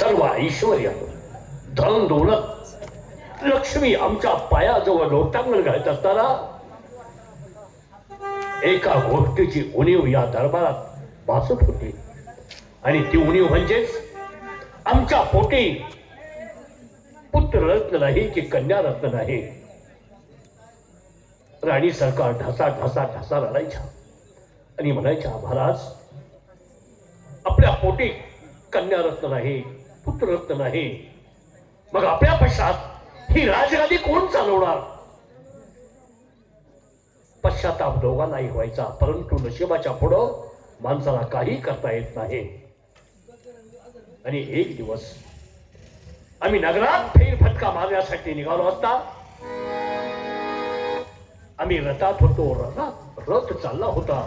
सर्व ऐश्वर धन दौलत. लक्ष्मी आमच्या पायाजवळ लोटांगण घालत असताना एका गोष्टीची उणीव या दरबारात भासत होती. आणि ती उणीव म्हणजेच आमच्या पोटी पुत्र रत्न नाही की कन्या रत्न नाही. राणी सरकार ढसा ढसा ढसा रडायच्या. आणि म्हणायच्या महाराज आपल्या पोटी कन्या रत्न नाही. पुत्ररत्न नाही. मग आपल्या पश्चात ही राजगादी कोण चालवणार? पश्चाताप दोघांनाही व्हायचा परंतु नशिबाच्या पुढं माणसाला काही करता येत नाही. आणि एक दिवस आम्ही नगरात फेरफटका मारण्यासाठी निघालो असता आम्ही रथात होतो रथात रथ चालला होता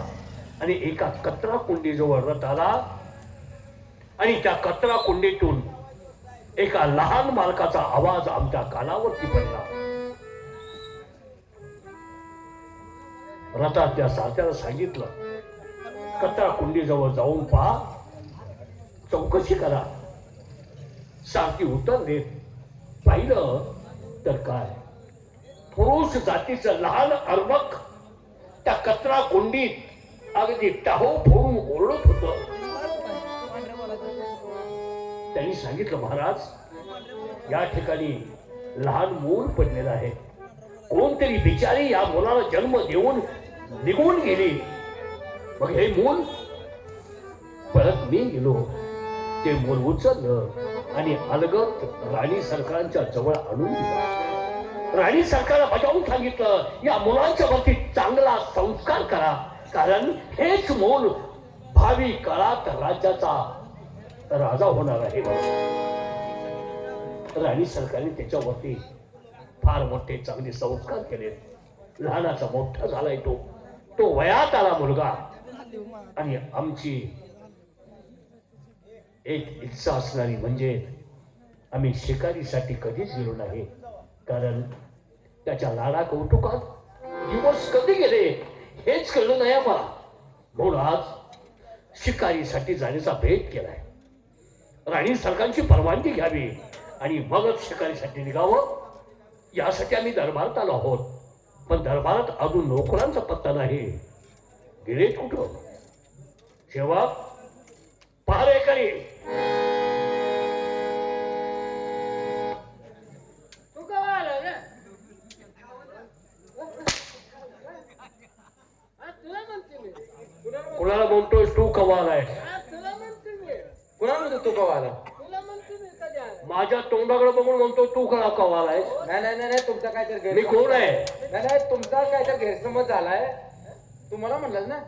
आणि एका कचरा कुंडीजवळ रथ आला आणि त्या कचरा कुंडीतून एका लहान मालकाचा आवाज आमच्या कानावरती पडला. रथात त्या साथ्याला सांगितलं कचरा कुंडीजवळ जाऊन पहा चौकशी करा. सारखी उत्तर देत पाहिलं तर काय? पुरुष जातीचं लहान अर्भक त्या कचरा कुंडीत अगदी टाहो फोडून ओरडत होत. त्यांनी सांगितलं महाराज या ठिकाणी लहान मूल पडलेलं आहे. कोणतरी बिचारी या मुलाला जन्म देऊन निघून गेली. मग हे मूल परत मी गेलो ते मूल उचललं आणि अलगत राणी सरकारांच्या जवळ आणून दिलं. राणी सरकारला बजावून सांगितलं या मुलांच्या बाबतीत चांगला संस्कार करा. कारण हेच मूल भावी काळात राज्याचा राजा होणार आहे राणी सरकारने त्याच्यावरती फार मोठे चांगले संस्कार केले. लहानाचा मोठा झालाय तो. तो वयात आला मुलगा. आणि आमची एक इच्छा असणारी म्हणजे आम्ही शिकारीसाठी कधीच गेलो नाही. कारण त्याच्या लाडा कौतुकात दिवस कधी गेले हेच कळलं नाही आम्हाला. म्हणून आज शिकारीसाठी जाण्याचा भेद केलाय. राणी सरकारची परवानगी घ्यावी आणि मगच शिकारीसाठी निघावं. यासाठी आम्ही दरबारात आलो आहोत. पण दरबारात अजून नोकरांचा पत्ता नाही. गेले कुठं? शेवा पारे करी. कुणाला म्हणतोयस तू हा, तुला म्हणते मी कुणा म्हणतो तू कवाला? तुला म्हणते मी कधी आला माझ्या तोंडाकडे बघून म्हणतो तू कळा कवालाय नाही नाही नाही नाही, तुमचा काहीतरी मी गैरसमज कोण आहे? नाही नाही तुमचा काहीतरी गैरसमज झालाय. तू मला म्हणलास ना?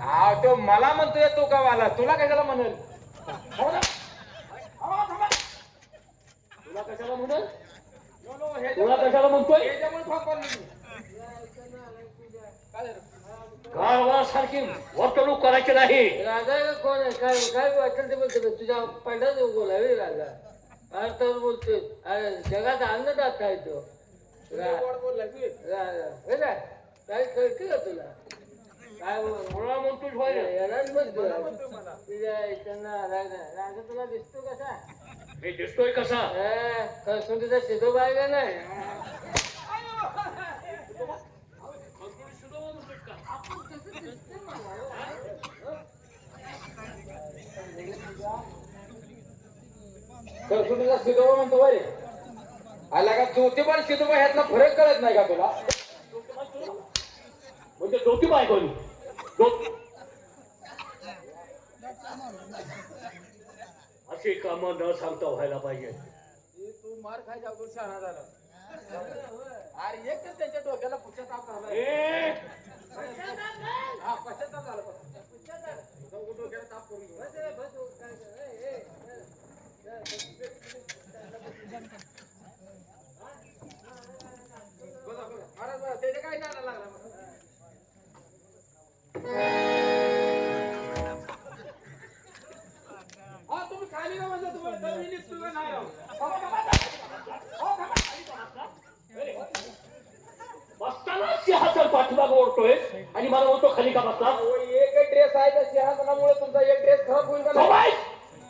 हा तो मला म्हणतोय तू कवाला. तुला कशाला म्हणेल? तुला कशाला म्हणत नो, नो, हे तुला कशाला म्हणतोय? पडलो मी. काय झालं? कारभारासारखी वर्तणूक करायची नाही. राजा का कोण आहे? काय काय वाटेल ते बोलतो. तुझ्या पंडात बोलावे राजा. अरे तर बोलतोय अरे जगात अन्नदाता आहे तो. राजा हे काय कळते का तुला? काय होय रे? येणार म्हणतो तुझ्या राजा राजा तुला दिसतो कसा? मी दिसतोय कसा? करसुंडीचा सिद्धो बाय का नाही. करसुटीचा सिद्धोबा म्हणतो बरे आला का ज्योतिबा सिद्धोबा ह्यातला फरक कळत नाही का तुला? म्हणजे ज्योतिबा आहे कोणी? अशी कामं न सांगता व्हायला पाहिजे. तू मार खायच्या अगोदर शहाणा झाला. अरे एक तर त्याच्या डोक्याला पश्चाताप झाला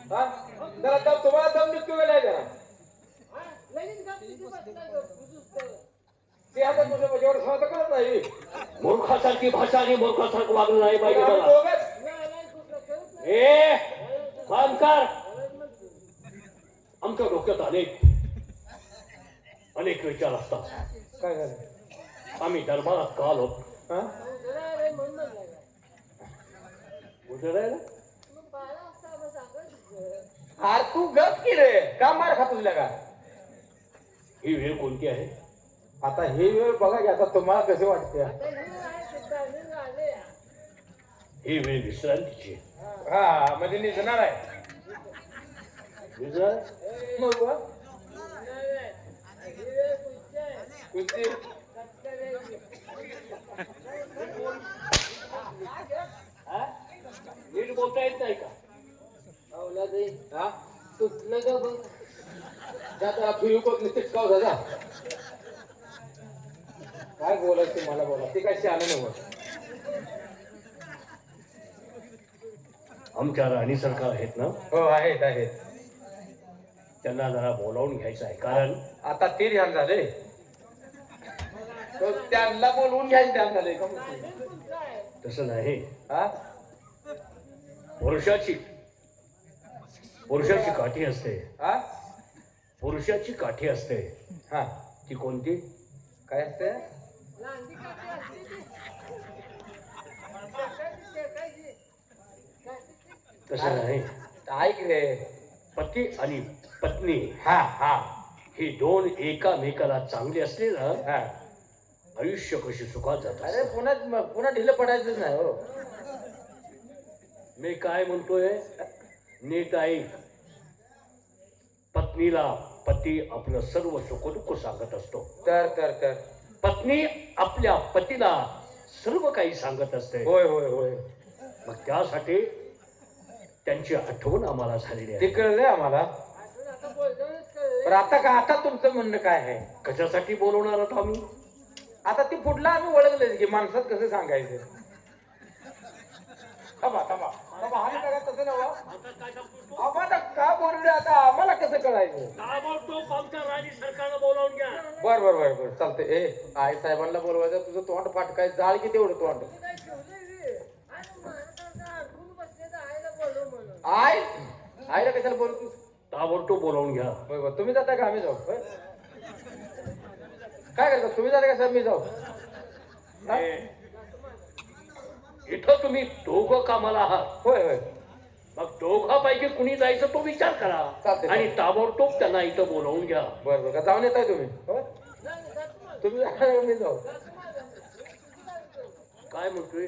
त्याला काल तुम्हाला दम निघतो का मूर्खासारखी भाषा आणि मूर्खासारखं वागणं नाही पाहिजे आम्ही आमच्या डोक्यात अनेक अनेक विचार असतात. काय झालं? आम्ही दरबारात का आलो? हा? उजळायला? अरे तू गप की रे? का मार खात तुझ्या का ही वेळ कोणती आहे? आता ही वेळ बघा की आता तुम्हाला कसे वाटते. हे ही वेळ विश्रांतीची. हा म्हणजे निघणार आहे. मग. कुस्ती? नीट बोलता येत नाही का? अवला दे. हा? तुटलं का बघ? फिरू चिटकाव दादा. काय बोलायचं मला बोला. ते काय शाने नव्हतं आमच्या राणी सरकार आहेत ना? हो आहेत आहेत. त्यांना जरा बोलावून घ्यायचं आहे. कारण आता ते ध्यान झाले. तो त्यांना बोलवून घ्यायचे ध्यान झाले का. तसं नाही. हा? पुरुषाची पुरुषाची काठी असते. हा? पुरुषाची काठी असते. हा. ती कोणती? काय असते. तसं नाही. ऐक रे. पती आणि पत्नी हा हा. ही दोन एकामेकाला चांगली असली ना हा. आयुष्य कशी सुखात जात अरे असतं. पुन्हा पुन्हा ढिलं पडायचंच नाही हो. मी काय म्हणतोय? नीट ऐक पत्नीला पती आपलं सर्व सुखदुःख सांगत असतो. तर तर तर. पत्नी आपल्या पतीला सर्व काही सांगत असते. होय होय होय. मग त्यासाठी त्यांची आठवण आम्हाला झालेली ते आहे कळलंय आम्हाला. पण आता का आता तुमचं म्हणणं काय आहे? कशासाठी बोलवणार आहोत आम्ही? आता ती पुढला आम्ही ओळखलेच की माणसात कसं सांगायचं? थांबा थांबा. नव्हा? आम्हाला का बोलले आता? आम्हाला कसं कळायचं? ताबडतोब आमच्या बोलावून घ्या. बर बर बर बर चालतंय. ए आई साहेबांना बोलवायचं तुझं तोंड फाटकाय जाळ की तेवढं तोंड. आय आईला कशाला बोलू तू ताबडतोब बोलावून घ्या. होय होय तुम्ही जाता का? आम्ही जाऊ. होय? काय करता? तुम्ही जाता का? साहेब मी जाऊ. हा? हे, इथं तुम्ही दोघं कामाला आहात होय होय मग दोघांपैकी कुणी जायचं तो विचार करा चालतंय. आणि ताबडतोब त्यांना इथं बोलावून घ्या बर बर का जाऊन येताय तुम्ही होय? माझं. तुम्ही मी जाऊ. काय म्हणतोय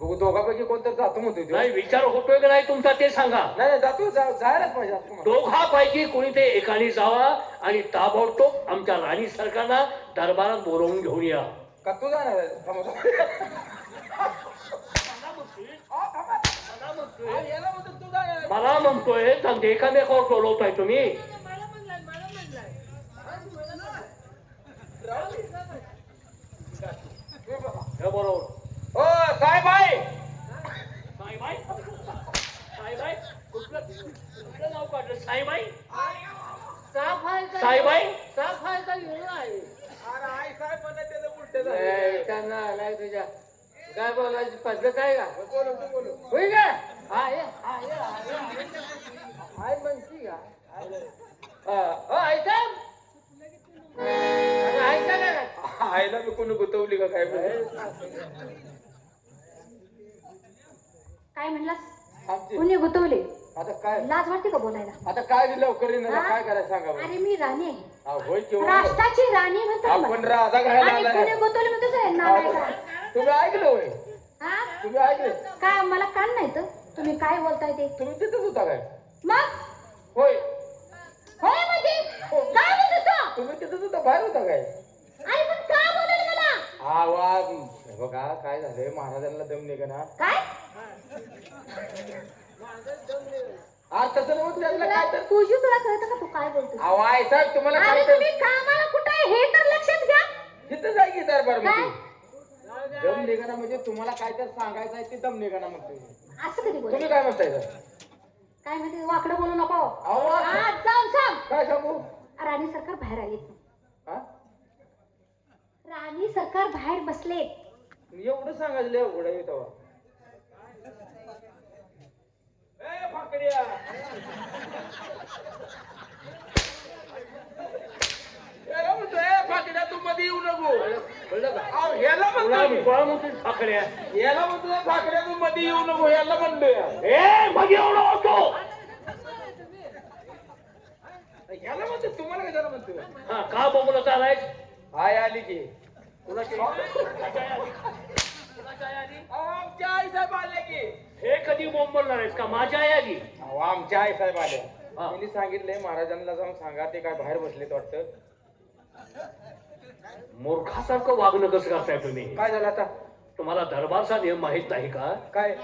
बघू दोघांपैकी कोणतर जातो म्हणतोय तो. नाही विचार होतोय का नाही तुमचा ते सांगा नाही नाही जातो जा- जायलाच पाहिजे असं. दोघांपैकी कोणी ते एकाने जावा आणि ताबडतोब आमच्या राणी सरकारला दरबारात बोलावून घेऊन या का तू जाणार आहे? थांबा, थांबा. आहे. मला म्हणतोय तर एकामेकावर टोलवताय तुम्ही बघा. हे बरोबर हो साहेब आहे साईबाई साईबाई कुठलं कुठलं नाव काढलं साईबाई साफ आहे का? साईबाई साफ आहे का आहे अरे आई साहेब म्हणत त्याचं उलटं नाही, झालं. त्यांना आलाय तुझ्या काय बोलायची? पद्धत आहे का? बोलू तू बोलू होय का आहे आहे म्हणती का? हा, हो ऐका ऐका ना आईला मी कोणी गुतवली का काय बोलू? काय म्हणलास? कोणी गुतवले? आता काय? लाज वाटते का बोलायला? आता काय दिलं लवकर? काय करायचं सांगा. अरे मी राणी आहे. हा, राष्ट्राची राणी म्हणतात आपण. राजा घालायला काय आहे? तुम्ही ऐकलं होय? हा? तुम्ही ऐकले? काय मला कान नाही तर? तुम्ही काय बोलताय ते? तुम्ही तिथंच होता काय? मग? होय. होय म्हणजे? काय म्हणत होता? तुम्ही तिथंच होता बाहेर होता काय? अरे पण का बोलवलं मला? हा वा हे बघा काय झालंय? महाराजांना दम निघा काय? आज तसं नव्हतं काय तर? तुझी तुला कळतं का तू काय बोलतो आई साहेब तुम्हाला अरे काय तर तुम्ही कामाला कुठे आहे? हे तर लक्षात घ्या. तिथं जाय की दरबार काय? मध्ये दम निघाणा म्हणजे तुम्हाला काय तर सांगायचं आहे ते दम निघाणा म्हणतोय. असं कधी बोल? तुम्ही काय म्हणताय तर? काय म्हणते? वाकडं बोलू नको. अहो आज जाऊन सांग. काय सांगू? राणी सरकार बाहेर आली. हा राणी सरकार बाहेर बसले. एवढं सांगायचं लय अवघड आहे तेव्हा. ए, फाकड्या. याला म्हणतो, ए, फाकड्या, तू मध्ये येऊ नको. म्हणतो फाकड्या याला म्हणतो ए, फाकड्या. तू मध्ये येऊ नको याला ए म्हणतो तुम्हाला कशाला हा का आलाय हाय आली की. अहो, आमच्या आई साहेब आले की. हे कधी बोंबलणार आहेस का? माझ्या आई आली. अहो, आमच्या आई साहेब हा. त्यांनी सांगितलंय महाराजांना जाऊन सांगा ते काय बाहेर बसलेत वाटतं? मूर्खासारखं वागणं कसं करताय तुम्ही? काय झालं आता? तुम्हाला दरबारचा नियम माहीत नाही का? काय?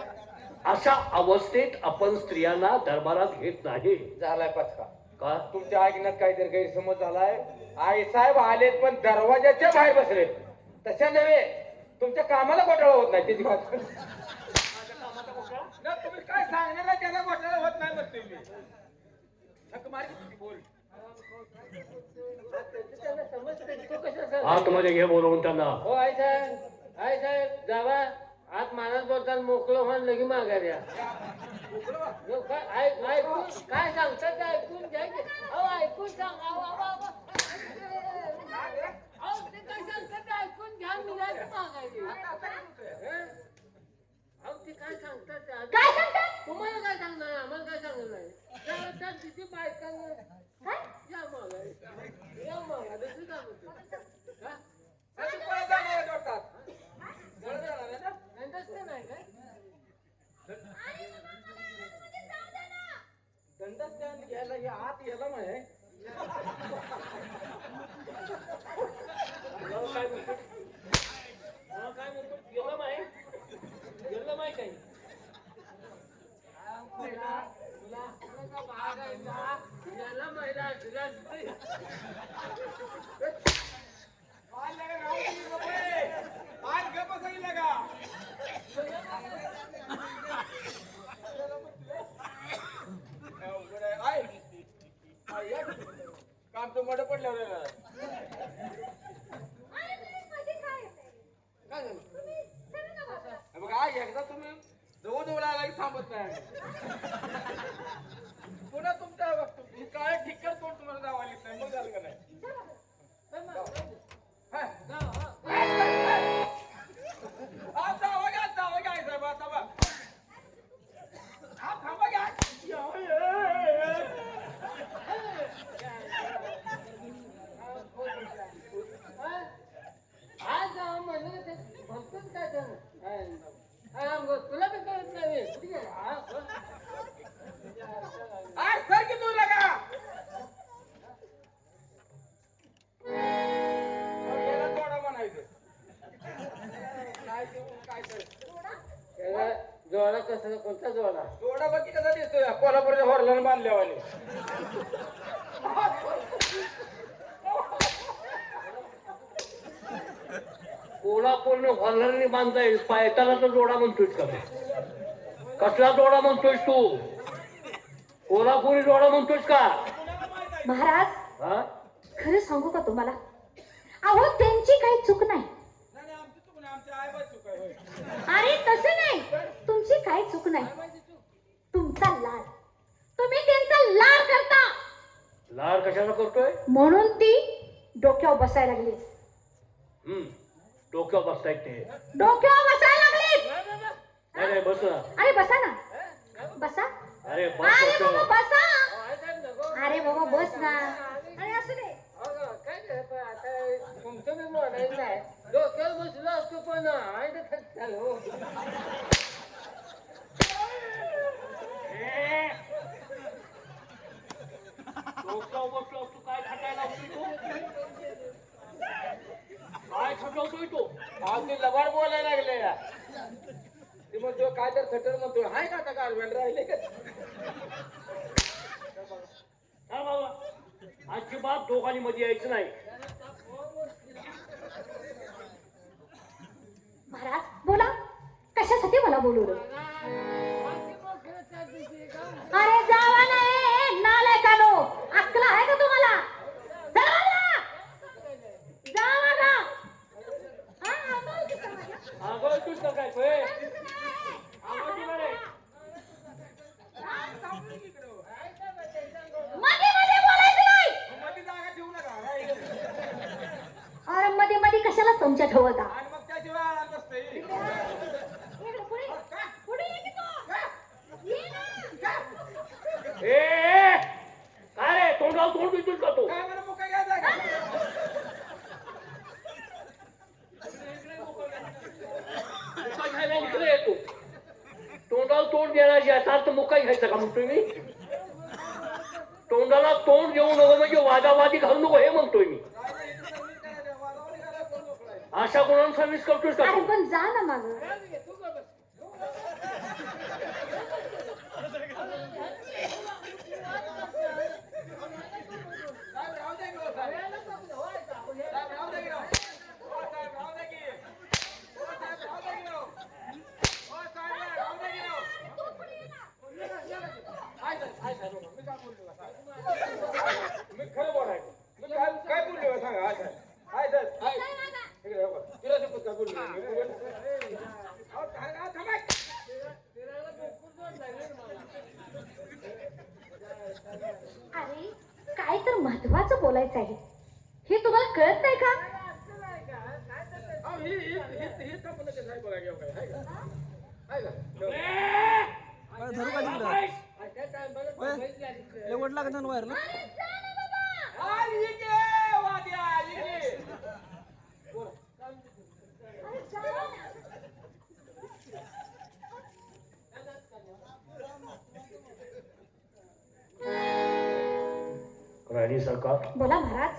अशा अवस्थेत आपण स्त्रियांना दरबारात घेत नाही. झालाय पचका. का? तुमच्या ऐकण्यात काहीतरी गैरसमज झालाय. आई साहेब आलेत पण दरवाजाच्या बाहेर बसलेत. तशा नव्हे. तुमच्या कामाला घोटाळा होत नाही त्याची बात तुम्ही काय सांगणार त्याला घोटाळा होत नाही म्हणते बोल. त्यांना समजतं तो कशाचा आतमध्ये घे बोलवून त्यांना. हो आई साहेब आई साहेब जावा. आत महाराज बोलताना मोकळं व्हान लगी हो, ऐक- ऐकून काय सांगतात ते ऐकून घ्या. अहो ऐकून सांग अहो, काय सांगतात ते ऐकून घ्या मी नाही मागायची हं? अहो ते काय सांगतात ते ऐकून- काय सांगतात? तुम्हाला काय सांगणार? आम्हाला काय सांगणार नाही? किती बायकांना काय या मागायची या मागा दुसरी काय म्हणतो हा? आता कोणाला जाणार आहे डोक्यात? कोणाला जाणार आहे ना? अंडरस्टँड आहे काय दंड stand घ्यायला हे आत याला माहिती आहे. मला काय म्हणतो मला काय म्हणतो गेलं माय गेलं माय काही याला महिला असल्या आज लगा राहू दे की गप्प आहे. आज गप्प सांगितलं का? अवघड आहे. आय. आय, या. आमचं तर मोठं पडल्यावर आहे काय झालं? हे बघा एकदा तुम्ही जवळ जवळ आला की थांबत नाही पुन्हा तुमच्या ही काळे ठिक्कर तोंड तुम्हाला जावा येत नाही. मग झालं. बांधता येईल पायताला तर जोडा म्हणतोयस का? कसला जोडा म्हणतोयस तू? कोल्हापुरी जोडा म्हणतोयस का? महाराज हा? खरं सांगू का तुम्हाला? अहो त्यांची काही चूक नाही. अरे तसं नाही. तुमची काही चूक नाही. तुमचा लाड. तुम्ही त्यांचा लाड करता. लाड कशाला करतोय? म्हणून ती डोक्यावर बसायला लागली. हम्म. डोक्यावर बसतायत ते. डोक्यावर बसायला लागली. नाही नाही बस. ना अरे बसा ना. बसा. अरे बस अरे बाबा डोक्यावर. बसा. अरे बाबा बस ना. अरे असू नाही. असतो. ए! डोक्यावर बसलो तू काय खटायला लावतोय तू? काय खटवतोय तू? ते लबाड बोलायला लागले या. ते म्हणतो काय तर थटर म्हणतोय. हाय का आता गारमेंट राहिले का? हा बाबा अजिबात दोघांनी मध्ये यायचं नाही. महाराज बोला. कशासाठी मला जाऊन अरे जावा नाही नालायकानो अक्कल आहे का तुम्हाला जावा ना जावा ना हा, आम्हाला कसं माहिती? हा ए ए, काय रे तोंडावर तोंड देतोस का तो काय बरं मुका घ्यायचा का? मुका घ्यायला इकडे येतो तोंडाला तोंड देण्याची आता तर मुका घ्यायचा का म्हणतोय मी तोंडाला तोंड देऊ नको म्हणजे वादावादी घालू नको हे म्हणतोय मी? अशा कोणाला सर्व्हिस करतोस का पण जा ना माग तू का बस साहेब, राहू दे की हो, साहेब. साहेब, राहू दे की राहू. हो, साहेब, राहू दे की. हो, साहेब, राहू दे की राहू. हो, साहेब, राहू दे की राहू. काय साहेब, काय साहेब, मी काय बोललो का, साहेब? मी खरं बोलायचं. मी काय काय बोललो का, सांगा, हा, साहेब. हाय, साहेब, हाय. इकडे बघा. तुला शपथ काय बोललो मी? मी बोललो. अहो, थांब, अहो, थांबा. अरे काय तर महत्वाचं बोलायचं आहे हे तुम्हाला कळत नाही का अहो, ही- ही- ही- ही थांबू नका, साहेब, बघा, घेऊ काय, हाय का? हाय का? धरू का तिकडं अशा टायमाला बघितलं आधी. लय वड लागत ना वायरला अरे, ये के, वाद्या, ये के. राणी सरकार. बोला महाराज.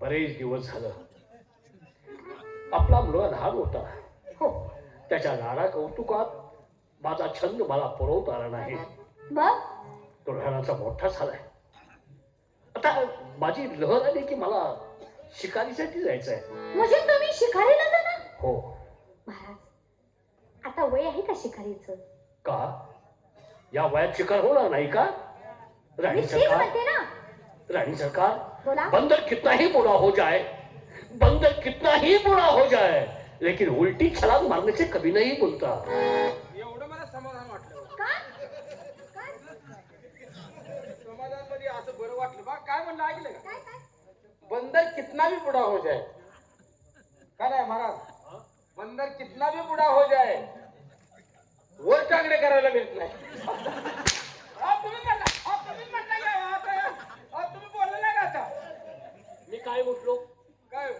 बरेच दिवस झालं. आपला मुलगा लहान होता. हो. त्याच्या लाडा कौतुकात माझा छंद मला पुरवता आला नाही. मग? तो लहानाचा मोठा झालाय. आता माझी लहर आली की मला शिकारीसाठी जायचं आहे म्हणजे तुम्ही शिकारीला जाणार? हो. महाराज आता वय आहे का शिकारीचं? का? या वयात शिकार होणार नाही का? तेच सरकार रानी सरकार बोला. बंदर कितना ही बुरा हो जाए बंदर कितना ही बुरा हो जाए लेकिन उल्टी छलांग मारने से कभी नहीं बोलता। एवढं मला समाधान वाटलं. का समाधानमध्ये असं बरं वाटलं बा. काय म्हणलं? ऐकलं का? काय काय? बंदर कितना भी बुढ़ा हो जाए. काय नाही महाराज? बंदर कितना भी बुढ़ा हो जाए वर टांगडे करायला मिळत नाही. मी काय म्हटलो काय?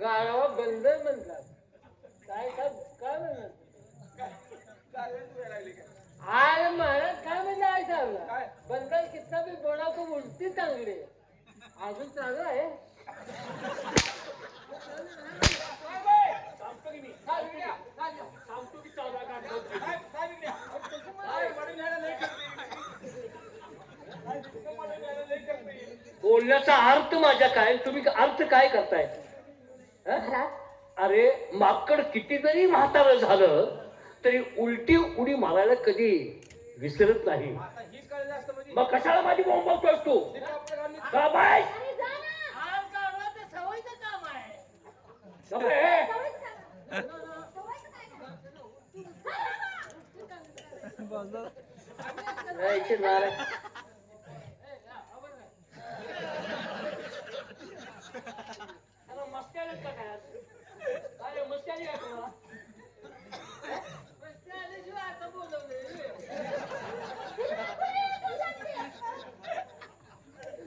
गाळावर बंदर म्हणतात. काय काय काय म्हणतात? महाराज काय म्हणलं आहे बंदर कितना भी बोला तो उलटी चांगली. अजून चालू आहे. बोलण्याचा अर्थ माझ्या काय? तुम्ही अर्थ काय करताय? हं? अरे माकड किती जरी म्हातारं झालं तरी उलटी उडी मारायला कधी विसरत नाही. ही असतं म्हणजे मग कशाला माझी बॉम्ब बघतोस तू तिने आपल्याला का बाय अरे जा ना हार काढला तर सवयीचं काम आहे गप्प रे. राहायचे नारळ अरे मस्त्याला का काय? अरे मस्त्याला काय तुला? आता बोलवले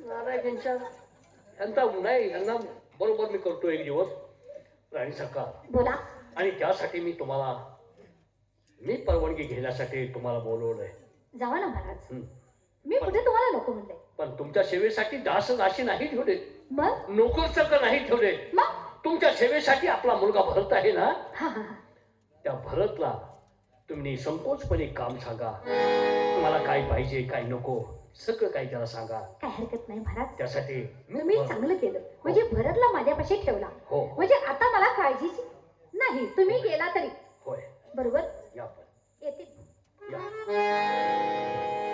नारायण यांच्या यांचा नाही यांना बरोबर मी करतो एक दिवस. राणी सरकार. बोला. आणि त्यासाठी मी तुम्हाला मी परवानगी घेण्यासाठी तुम्हाला बोलवलंय. जावा ना महाराज. हं. मी कुठे तुम्हाला नको म्हणते? पण तुमच्या सेवेसाठी दास दासी नाही ठेवले. मग? नोकर चक्र नाही ठेवले. मग? तुमच्या सेवेसाठी आपला मुलगा भरत आहे ना? हा हा हा. त्या भरतला तुम्ही संकोचपणे काम सांगा. तुम्हाला काय पाहिजे काय नको सगळं काही त्याला सांगा. काय हरकत नाही महाराज. त्यासाठी तुम्ही चांगलं केलं. म्हणजे भरतला माझ्यापाशी ठेवला. हो. म्हणजे आता मला काळजीची नाही. तुम्ही गेला तरी. होय. बरोबर? या पण. येते. Yeah.